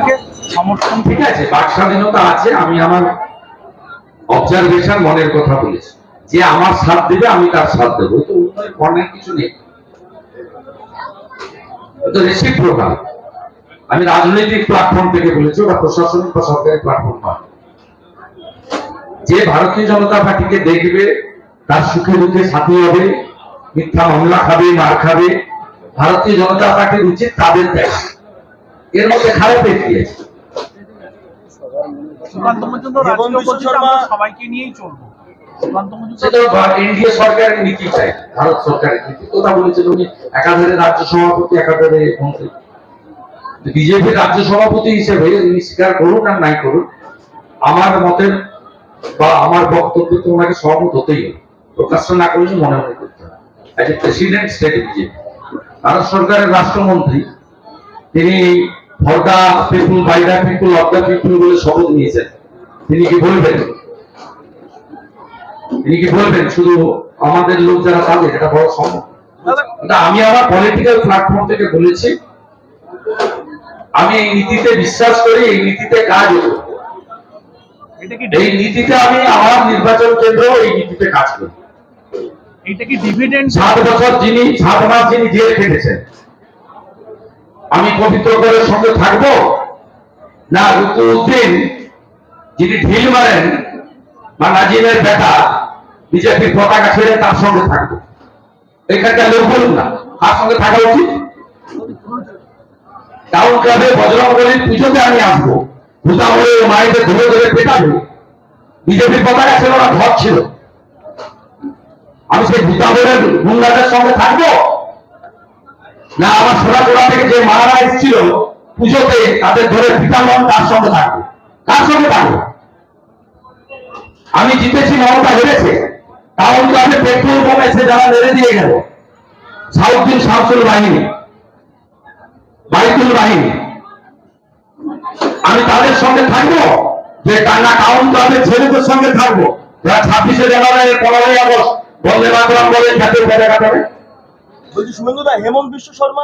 আপনাকে সমর্থন ঠিক আছে? বাক স্বাধীনতা আছে, আমি আমার অবজারভেশন মনের কথা বলেছি। যে আমার সাথ দেবে, আমি তার সাথ দেবো। তো উন্নয়ন কিছু নেই। আমি রাজনৈতিক প্ল্যাটফর্ম থেকে বলেছি ওটা প্রশাসনিক বা সরকারি প্ল্যাটফর্ম নয়। যে ভারতীয় জনতা পার্টিকে দেখবে, তার সুখে দুঃখে সাথী হবে, মিথ্যা মামলা খাবে, মার খাবে, ভারতীয় জনতা পার্টির উচিত তাদের দেশ এর মধ্যে সবাইকে নিয়েই চলবো। সরকারের নীতি চাই ভারত সরকারের নীতি। কথা বলেছেন উনি একাধারে রাজ্য সভাপতি একাধারে মন্ত্রী। বিজেপির রাজ্য সভাপতি হিসেবে উনি স্বীকার করুন আর নাই করুন আমার মতের বা আমার বক্তব্য তো ওনাকে সহমত হতেই হবে। প্রকাশ্য না করলে মনে মনে করতে হবে। President state BJP. ভারত সরকারের রাষ্ট্রমন্ত্রী তিনি for people by the people the people বলে শপথ নিয়েছেন। তিনি কি বলবেন? তিনি কি বলবেন? শুধু আমাদের লোক যারা তাদের এটা বড় সম্ভব আমি আমার পলিটিক্যাল প্ল্যাটফর্ম থেকে বলেছি আমি এই নীতিতে বিশ্বাস করি এই নীতিতে কাজ হতো এই নীতিতে আমি আমার নির্বাচন কেন্দ্র এই নীতিতে কাজ করি এটা কি ডিভিডেন্ড সাত বছর যিনি সাত মাস যিনি জেল খেটেছেন পবিত্র করে সঙ্গে থাকব? না রুকুদ্দিন যিনি ঢিল মারেন বা নাজিমের বেটা, বিজেপির পতাকা ছেড়ে তার সঙ্গে থাকব। এখানকার লোক বলুন না তার সঙ্গে থাকা উচিত? টাউন ক্লাবে বজরঙ্গলির পুজোতে আমি আসব। ভূতামরে মায়েদের ধরে ধরে পেটাবো। বিজেপির পতাকা ছিল না ধর ছিল। আমি সেই ভূতামরের গুন্ডাদের সঙ্গে থাকব? না, আমার সোনাচোড়া থেকে যে মারা এসেছিল পুজোতে, তাদের ধরে পিতামন তার সঙ্গে থাকব। তার সঙ্গে থাকব? আমি জিতেছি, মমতা হেরেছে। টাউন ক্লাবে পেট্রোল বোমা এসে যারা মেরে দিয়ে গেল। সাউদ্দিন শামসুল বাহিনী, বাইতুল বাহিনী। আমি তাদের সঙ্গে থাকব? যে টানা টাউন ক্লাবের ছেলেদের সঙ্গে থাকব? যারা ছাব্বিশে জানুয়ারি, পনেরোই আগস্ট বন্দে মাতরম বলে খ্যাতির পতাকা দেবে বলছি শুভেন্দু দা হেমন্ত বিশ্ব শর্মা।